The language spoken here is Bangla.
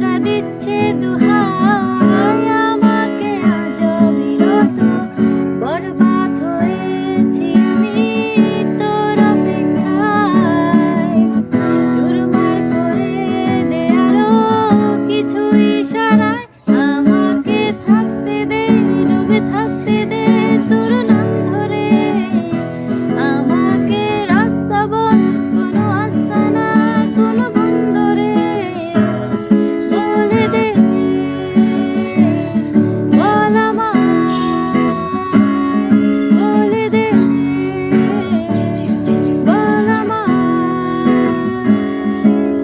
আশা দিচ্ছে দুহা